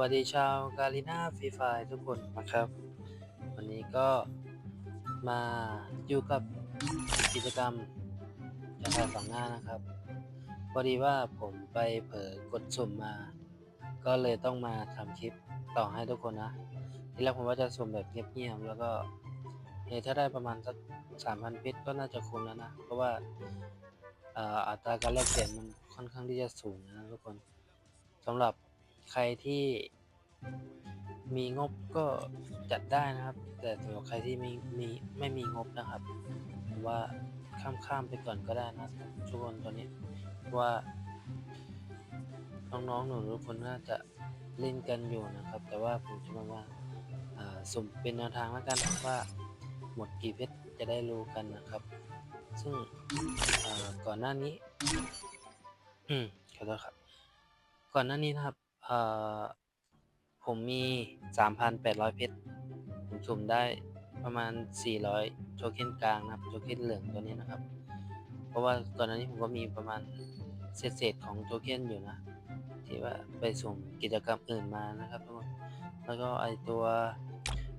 วัสดีชาวกาลิน่าฟรีไฟทุกคนนะครับ วันนี้ก็มาอยู่กับกิจกรรมจะถ่าฝั่งหน้านะครับพอดีว่าผมไปเผลอกดสุ่มมา ก็เลยต้องมาทำคลิปต่อให้ทุกคนนะที่แรกผมว่าจะสุ่มแบบเงียบๆแล้วก็เถ้าได้ประมาณสักสามพันเพชรก็น่าจะคุ้มแล้วนะ เพราะว่าอัตราการแลกเปลี่ยนมันค่อนข้างที่จะสูงนะทุกคนสำหรับ ใครที่มีงบก็จัดได้นะครับ แต่สำหรับใครที่ไม่มีไม่มีงบนะครับผมว่าข้ามข้ามไปก่อนก็ได้นะทุกคนตอนนี้ว่าน้องๆหนูทุกคนน่าจะเล่นกันอยู่นะครับ แต่ว่าผมจะมาว่าอ่าสุ่มเป็นแนวทางแล้วกันว่าหมดกี่เพชรจะได้รู้กันนะครับ ซึ่งก่อนหน้านี้ อืมขอโทษครับ ก่อนหน้านี้นะครับ เอ่อผมมี 3,800 เพชร ผมสุ่มได้ประมาณ 400 โทเค็นกลางนะครับ โทเค็นเหลืองตัวนี้นะครับ เพราะว่าก่อนหน้านี้ผมก็มีประมาณเศษๆของโทเค็นอยู่นะ ที่ว่าไปสุ่มกิจกรรมอื่นมานะครับทุกคนแล้วก็ไอตัว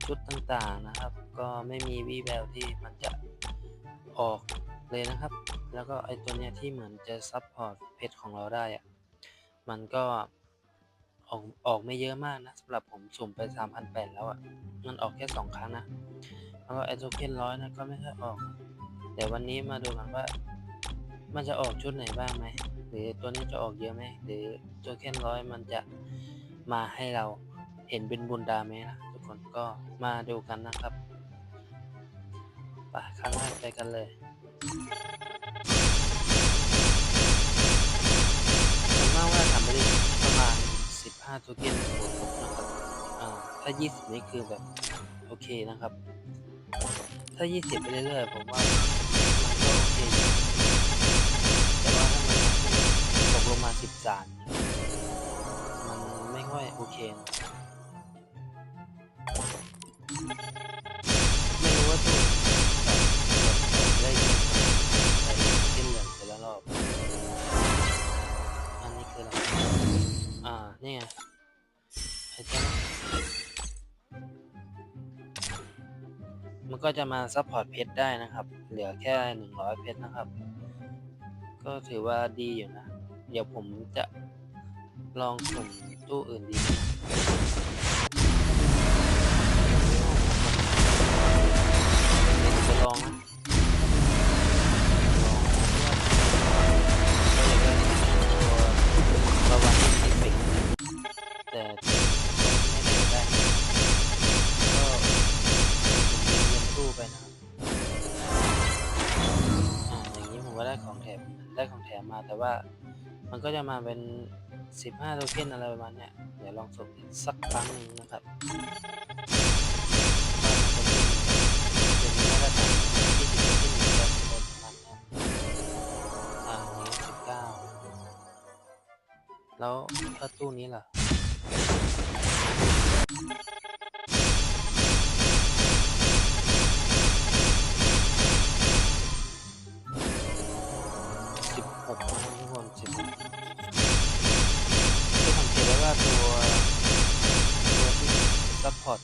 ชุดต่างๆนะครับ ก็ไม่มีวีแววที่มันจะออกเลยนะครับ แล้วก็ไอตัวเนี้ยที่เหมือนจะซับพอร์ตเพชรของเราได้อะมันก็ ออกออกไม่เยอะมากนะสำหรับผมสุ่มไป 3,800 แล้วอะ่ะ มันออกแค่ 2 ครั้งนะ แล้วก็ไอโทเค็นร้อยนะก็ไม่ค่อยออก เดี๋ยววันนี้มาดูกันว่า มันจะออกชุดไหนบ้างไหม หรือตัวนี้จะออกเยอะไหม หรือโทเค็นร้อยมันจะมาให้เราเห็นเป็นบุญตาไหมนะทุกคนก็มาดูกันนะครับ ไปครั้งแรกไปกันเลย 15 โทเค็นบวกลบนะครับอ่าถ้า 20 นี่คือแบบ โอเคนะครับ ถ้า 20 ไปเรื่อยๆ ผมว่ามันก็โอเคแต่ว่าถ้ามันตกลงมา 13เนี่ยมันไม่ค่อยโอเคนะ มันก็จะมาซัพพอร์ตเพชรได้นะครับ เหลือแค่หนึ่งร้อยเพชรนะครับ ก็ถือว่าดีอยู่นะ เดี๋ยวผมจะลองสุ่มตู้อื่นดี มาแต่ว่ามันก็จะมาเป็น 15 โทเค็นอะไรประมาณเนี้ยเดี๋ยวลองสุ่มสักครั้งหนึ่งนะครับว่ามันจะเป็นเป็นมาตรฐาน20โทเค็นหรือประมาณเนี้ยอ่านี้19 แล้วถ้าตู้นี้ล่ะ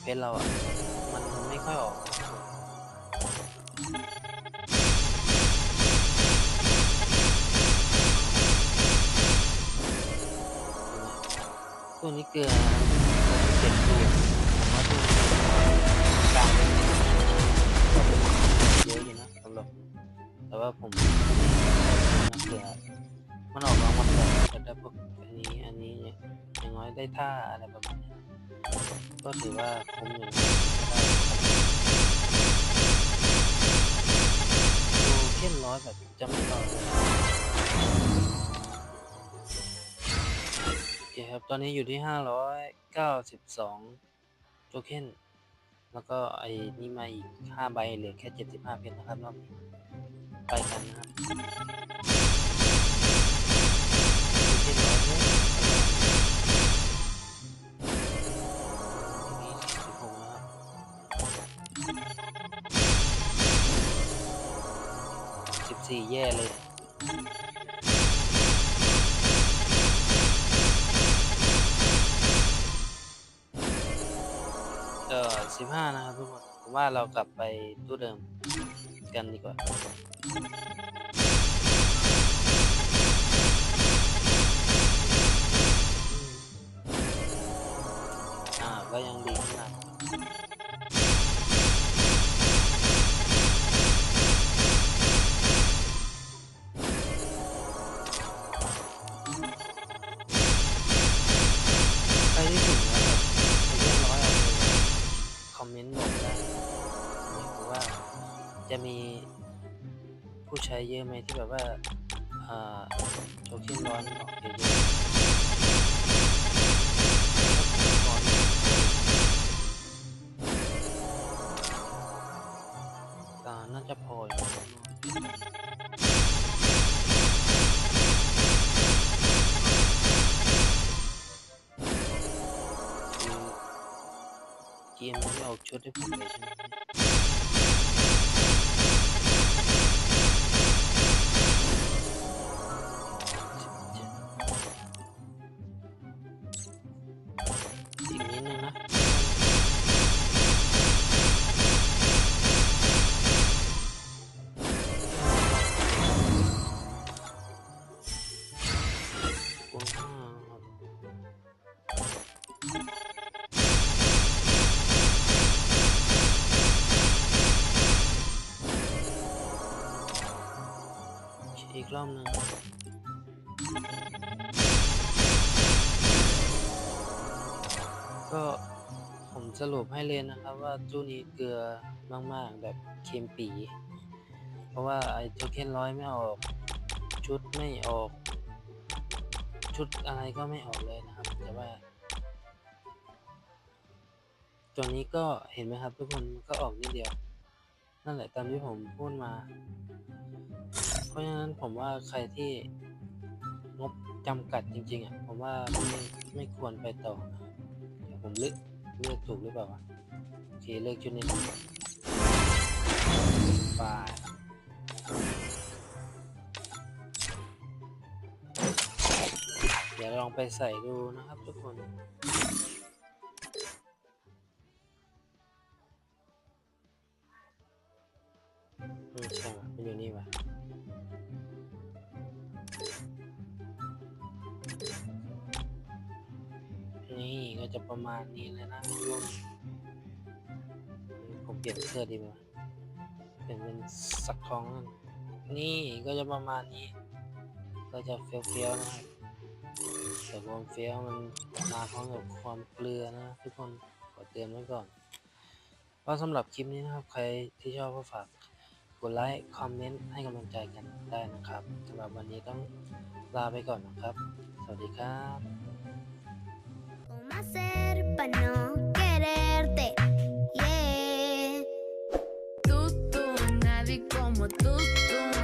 ซัพพอร์ตเราอะมันไม่ค่อยออกตัวนี้เกลือเจ็ดตัวว่าตัวกลางเยอะอยู่นะสำหรับแต่ว่าผมนักเสือมันออกรางวัล แบบจะได้พวกอันนี้อันนี้เนี่ยอย่างน้อยได้ท่าอะไรประมาณนี้ก็ถือว่าคุ้มอยู่นะดูเข้มร้อยแบบจะไม่อเลยโอเคครับตอนนี้อยู่ที่ห้าร้อยเก้าสิบสองโทเค็นแล้วก็ไอ้นี่มาอีกห้าใบเหลือแค่เจ็ดสิบห้าเพชรนะครับรอบนี้ไปกันนะครับ ย่เลยก็สิบห้านะครับทุกคนผมว่าเรากลับไปตู้เดิมกันดีกว่า จะมีผู้ใช้เยอะไหมที่แบบว่าโทเค็นร้อนออกเยอะๆน่าจะพออยู่คือเกมมันไม่ออกชุดให้ผมเลยใช่ไหม กรอบหนึ่งก็ผมสรุปให้เลยนะครับว่าตู้นี้เกลือมากๆแบบเค็มปี เพราะว่าไอ้โทเค็นร้อยไม่ออก ชุดไม่ออก ชุดอะไรก็ไม่ออกเลยนะครับ แต่ว่า ตัวนี้ก็เห็นไหมครับทุกคนก็ออกนิดเดียว นั่นแหละตามที่ผมพูดมา ราะฉะนั้นผมว่าใครที่งบจำกัดจริง ๆอะผมว่าไม่ไม่ควรไปต่อเดี๋ยวผมเลือกเลือกถูกหรือเปล่าวะโอเคเลือกชุดนี้ไปเดี๋ยวลองไปใส่ดูนะครับทุกคนอืมใช่มันอยู่นี่ว่ะ จะประมาณนี้เลยนะทุกคนผมเปลี่ยนเสื้อดีไหมวะเปลี่ยนเป็นสักทองนั่นนี่ก็จะประมาณนี้ ก็จะเฟี้ยวๆนะครับแต่ความเฟี้ยวมันมาพร้อมกับความเกลือนะทุกคนขอเตือนไว้ก่อนก็สำหรับคลิปนี้นะครับ ใครที่ชอบก็ฝากกดไลค์ คอมเมนต์ ให้กำลังใจกันได้นะครับสำหรับวันนี้ต้องลาไปก่อนนะครับ สวัสดีครับ Cómo hacer para no quererte. Yeah. Tú, tú, nadie como tú, tú.